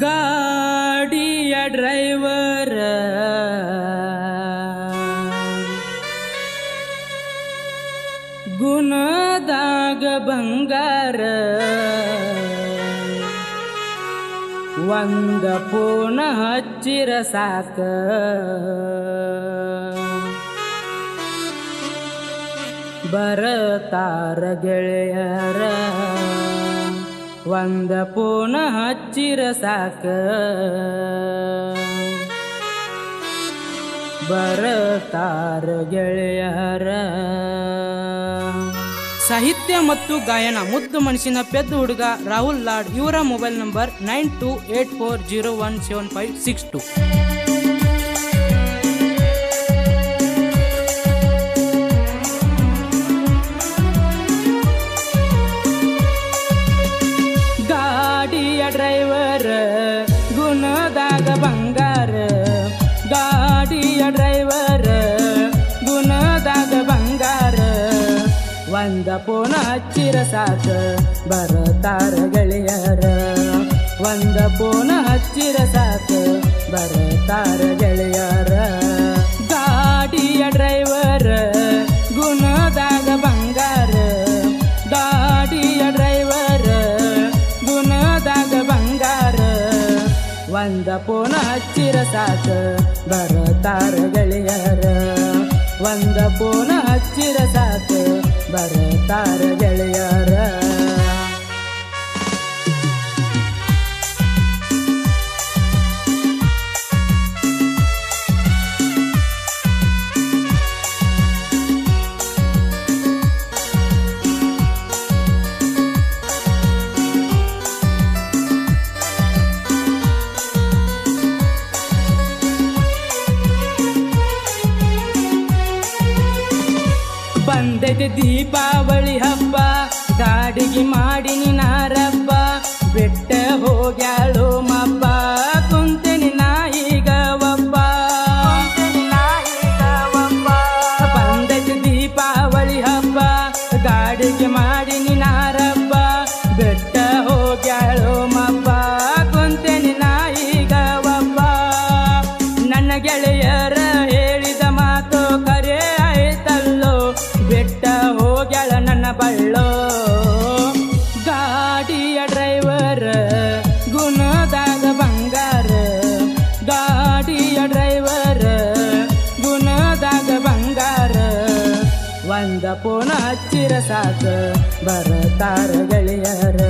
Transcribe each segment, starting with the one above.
ಗಾಡಿಯ ಡ್ರೈವರ. ಗುಣದಾಗ ಬಂಗಾರ. ಒಂದ ಪೂರ್ಣ ಹಚ್ಚಿರ ಸಾಕ. ಬರತಾರ ಗೆಳೆಯರ. ಒಂದ ಪೂರ್ಣ ಹಚ್ಚಿರ ಸಾಕ ಬರತಾರ ಗೆಳೆಯರ. ಸಾಹಿತ್ಯ ಮತ್ತು ಗಾಯನ ಮುದ್ದು ಮನುಷ್ಯನ ಪೆದ್ದು ಹುಡುಗ ರಾಹುಲ್ ಲಾಡ್, ಇವರ mobile number nine two eight four zero one seven five six two. ಒಂದ ಪೋನ ಹಚ್ಚಿರ ಸಾಕ ಬರತಾರ ಗೆಳೆಯರ ಒಂದ ಪೋನ ಹಚ್ಚಿರ ಸಾಕ ಬರತಾರ ಗೆಳೆಯರ ಗಾಡಿಯ ಡ್ರೈವರ್ ಗುಣದಾಗ ಬಂಗಾರ ಗಾಡಿಯ ಡ್ರೈವರ್ ಗುಣದಾಗ ಬಂಗಾರ ಒಂದ ಪೋನ ಹಚ್ಚಿರ ಸಾಕ ಬರತಾರ ಗೆಳೆಯರ ಒಂದ ಪೋನ ಹಚ್ಚಿರ ಸಾಕ ಬರತಾರ ಗೆಳೆಯರ ಬಂದೈತೆ ದೀಪಾವಳಿ ಹಬ್ಬ ಗಾಡಿಗೆ ಮಾಡಿ ನಾರಪ್ಪ ಬೆಟ್ಟ ಹೋಗ್ಯಾಳು ಬಳ್ಳೋ. ಗಾಡಿಯ ಡ್ರೈವರ್ ಗುಣದಾಗ ಬಂಗಾರ. ಗಾಡಿಯ ಡ್ರೈವರ್ ಗುಣದಾಗ ಬಂಗಾರ. ಒಂದ ಪೋನ ಹಚ್ಚಿರ ಸಾಕ, ಬರತಾರ ಗೆಳೆಯರ.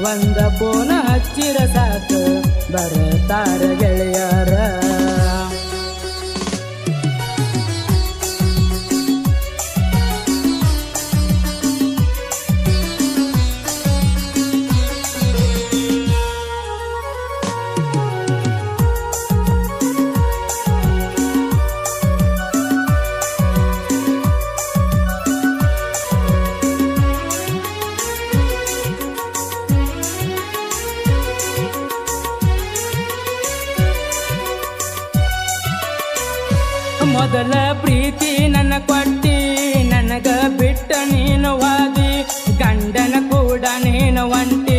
ಒಂದ ಪೋನ ಹಚ್ಚಿರ ಸಾಕ, ಬರತಾರ ಗೆಳೆಯರ ಮೊದಲ ಪ್ರೀತಿ ನನ್ನ ಕೊಟ್ಟಿ. ನನಗ ಬಿಟ್ಟ ನೀನು ವಾದಿ. ಗಂಡನ ಕೂಡ ನೀನು ಒಂಟಿ.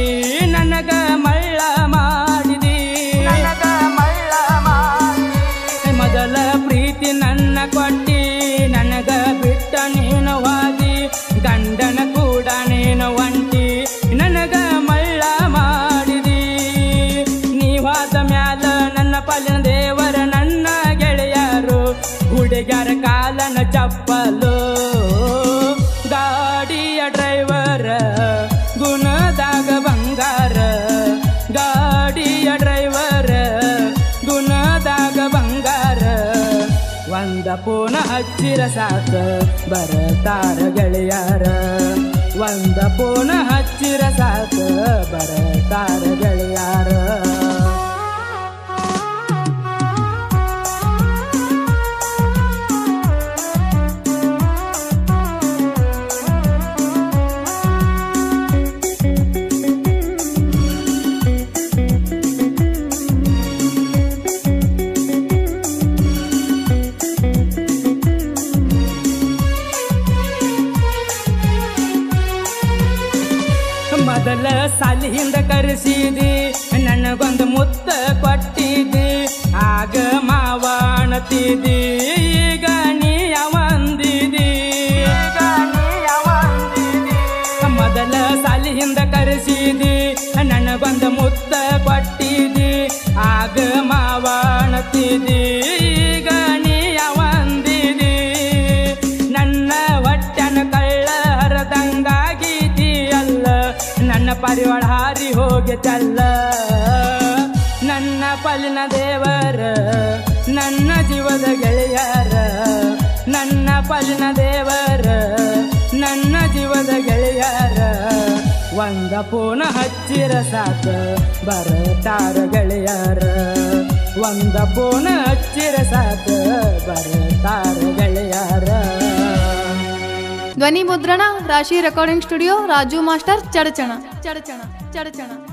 ಒಂದ ಪೋನ ಹಚ್ಚಿರ ಸಾಕ. ಬರತಾರ ಗೆಳೆಯರ. ಒಂದ ಪೋನ ಹಚ್ಚಿರ ಸಾಕ. ಬರತಾರ ಗೆಳೆಯರ. ಮೊದಲ ಸಾಲಿಯಿಂದ ಕರೆಸಿದಿ ನನಗೊಂದು ಮುತ್ತ ಕೊಟ್ಟಿದಿ ಆಗ ಮಾವಾಣತಿದಿ ಈಗ ನೀ ಅವಂದಿದಿ ಮೊದಲ ಸಾಲಿಯಿಂದ ಕರೆಸಿದಿ ನನಗೊಂದು ಮುತ್ತ ಕೊಟ್ಟಿದಿ ಆಗ ಮಾವಾಣತಿದಿ. ಹಾರಿ ನನ್ನ ಪಲಿನ ದೇವರ, ನನ್ನ ಜೀವದ ಗೆಳೆಯರ. ನನ್ನ ಪಲಿನ ದೇವರ, ನನ್ನ ಜೀವದ ಗೆಳೆಯರ. ಒಂದ ಪೂನ ಹಚ್ಚಿರ ಸಾಕ, ಬರತಾರ ಗೆಳೆಯರ. ಒಂದ ಪೂನ ಹಚ್ಚಿರ ಸಾಕ, ಬರತಾರ ಗೆಳೆಯರ. ಧ್ವನಿ ಮುದ್ರಣ, Rashi recording studio Raju master, Chadchan Chadchan Chadchan.